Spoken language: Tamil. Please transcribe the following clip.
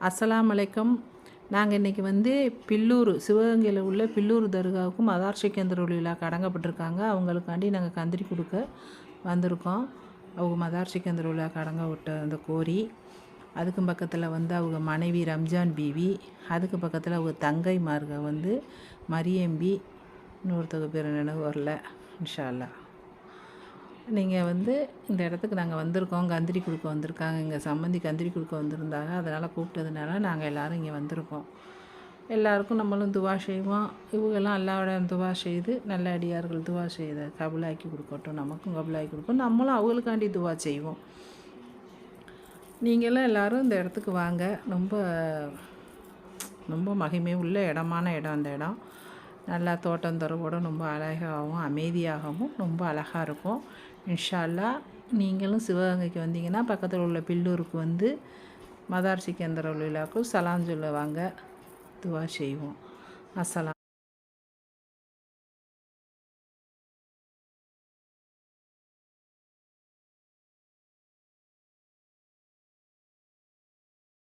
அஸ்லாம் வலைக்கம் நாங்கள் இன்றைக்கி வந்து பில்லூர் சிவகங்கையில் உள்ள பில்லூர் தர்காவுக்கும் மதார் சிக்கந்தர் விழாக்கு அடங்கப்பட்டிருக்காங்க. அவங்களுக்காண்டி நாங்கள் கந்திரி கொடுக்க வந்திருக்கோம். அவங்க மதார் சிக்கந்தர் விழாக்கு அடங்க விட்ட அந்த கோரி. அதுக்கும் பக்கத்தில் வந்து அவங்க மனைவி ரம்ஜான் பீவி அதுக்கு பக்கத்தில் அவங்க தங்கை மார்க வந்து மரியம்பி இன்னொருத்தவங்க பேர் நினைவு வரல. இன்ஷா நீங்கள் வந்து இந்த இடத்துக்கு நாங்கள் வந்திருக்கோம். கந்திரி கொடுக்க வந்திருக்காங்க. இங்கே சம்மந்தி கந்திரி கொடுக்க வந்திருந்தாங்க. அதனால் கூப்பிட்டதுனால நாங்கள் எல்லோரும் இங்கே வந்திருக்கோம். எல்லாருக்கும் நம்மளும் துவா செய்வோம். இவங்கெல்லாம் அல்லாவோட துவா செய்து நல்ல அடியார்கள் துவா செய்த கபுலாக்கி கொடுக்கட்டும். நமக்கும் கபுலாக்கி கொடுக்கும் நம்மளும் அவங்களுக்காண்டி துவா செய்வோம். நீங்களாம் எல்லோரும் இந்த இடத்துக்கு வாங்க. ரொம்ப ரொம்ப மகிமை உள்ள இடமான இடம் அந்த இடம். நல்லா தோட்டம் துறவோட ரொம்ப அழகாகவும் அமைதியாகவும் ரொம்ப அழகாக இருக்கும். இன்ஷால்லா நீங்களும் சிவகங்கைக்கு வந்தீங்கன்னா பக்கத்தில் உள்ள பில்லூருக்கு வந்து மதார் சிக்கந்தர் விழாவுக்கு சலாம் சொல்ல வாங்க துவா செய்வோம். அஸ்ஸலாம்